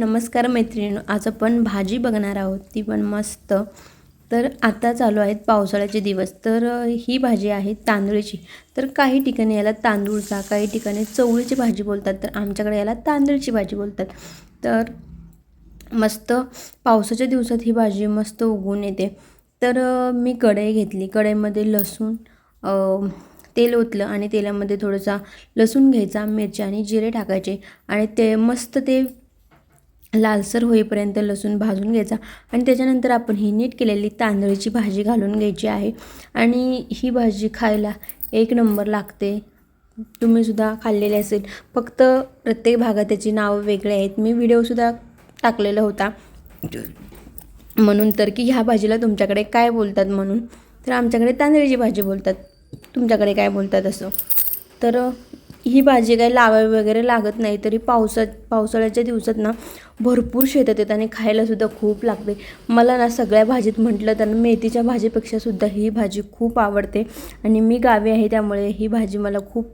नमस्कार मैत्रिणी आज आपण भाजी बघणार आहोत. ती पण मस्त. तर आता चालू आहेत पावसाळ्याचे दिवस. तर ही भाजी आहे तांदळीची. तर काही ठिकाणी याला तांदूळचा काही ठिकाणी चवळीची भाजी बोलतात. तर आमच्याकडे याला तांदळीची भाजी बोलतात. तर मस्त पावसाच्या दिवसात ही भाजी मस्त उगवून येते. तर मी कढई घेतली. कढईमध्ये लसूण तेल ओतलं आणि तेलामध्ये थोडासा लसूण घ्यायचा मिरची आणि जिरे टाकायचे. आणि ते मस्त ते लालसर होईपर्यंत लसूण भाजून घ्यायचा आणि त्याच्यानंतर आपण ही नीट केलेली तांदळीची भाजी घालून घ्यायची आहे. आणि ही भाजी खायला एक नंबर लागते. तुम्हीसुद्धा खाल्लेली असेल. फक्त प्रत्येक भागात त्याची नावं वेगळे आहेत. मी व्हिडिओसुद्धा टाकलेला होता. म्हणून तर की ह्या भाजीला तुमच्याकडे काय बोलतात म्हणून? तर आमच्याकडे तांदळीची भाजी बोलतात. तुमच्याकडे काय बोलतात असं? तर ही भाजी काही लावावी वगैरे लागत नाही तरी पावसात पावसाळ्याच्या दिवसात ना भरपूर शेतात येतात आणि खायलासुद्धा खूप लागते. मला ना सगळ्या भाजीत म्हटलं तर मेथीच्या भाजीपेक्षासुद्धा ही भाजी खूप आवडते आणि मी गावी आहे त्यामुळे ही भाजी मला खूप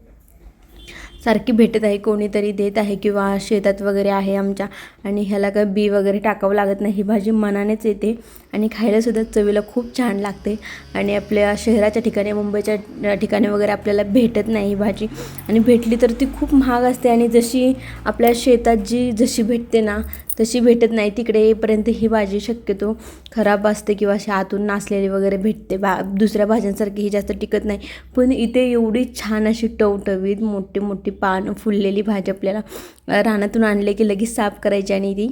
सारखी भेटत आहे कोणीतरी देत आहे किंवा शेतात वगैरे आहे आमच्या आणि ह्याला काय बी वगैरे टाकावं लागत नाही ही भाजी मनानेच येते आणि खायलासुद्धा चवीला खूप छान लागते आणि आपल्या शहराच्या ठिकाणी मुंबईच्या ठिकाणी वगैरे आपल्याला भेटत नाही ही भाजी आणि भेटली तर ती खूप महाग असते आणि जशी आपल्या शेतात जी जशी भेटते ना तशी भेटत नाही. तिकडे येईपर्यंत ही भाजी शक्यतो खराब असते किंवा अशी आतून नासलेली वगैरे भेटते. बा दुसऱ्या भाज्यांसारखी ही जास्त टिकत नाही. पण इथे एवढी छान अशी टवटवीत मोठी मोठी पानं फुललेली भाजी आपल्याला रानातून आणले की लगेच साफ करायची आणि ती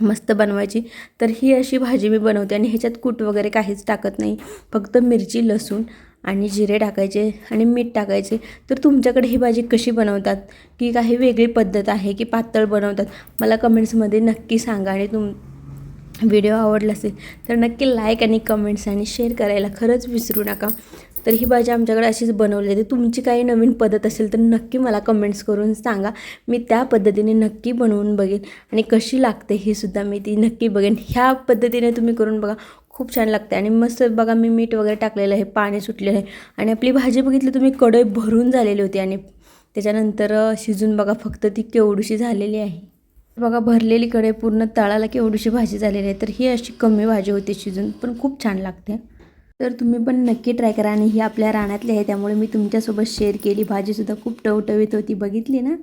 मस्त बनवायची. तर ही अशी भाजी मी बनवते आणि ह्याच्यात कूट वगैरे काहीच टाकत नाही. फक्त मिरची लसूण आणि जिरे टाकायचे आणि मीठ टाकायचे. तर तुमच्याकडे ही भाजी कशी बनवतात? की काही वेगळी पद्धत आहे की पातळ बनवतात? मला कमेंट्समध्ये नक्की सांगा आणि तुम व्हिडिओ आवडला असेल तर नक्की लाईक आणि कमेंट्स आणि शेअर करायला खरंच विसरू नका. तर ही भाजी आमच्याकडे अशीच बनवली जाते तुमची काही नवीन पद्धत असेल तर नक्की मला कमेंट्स करून सांगा. मी त्या पद्धतीने नक्की बनवून बघेन आणि कशी लागते हे सुद्धा मी ती नक्की बघेन. ह्या पद्धतीने तुम्ही करून बघा. खूप छान लागते आणि मस्त बघा मी मीठ वगैरे टाकलेलं आहे पाणी सुटलेलं आहे. आणि आपली भाजी बघितली तुम्ही कढई भरून झालेली होती. आणि त्याच्यानंतर शिजून बघा फक्त ती केवढीशी झालेली आहे. बघा भरलेली कढई पूर्ण तळाला केवढीशी भाजी झालेली आहे. तर ही अशी कमी भाजी होती शिजून पण खूप छान लागते. तर तुम्ही पण नक्की ट्राय करा. आणि ही आपल्या रानातली आहे त्यामुळे मी तुमच्यासोबत शेअर केली. भाजीसुद्धा खूप टवटवीत होती बघितली ना?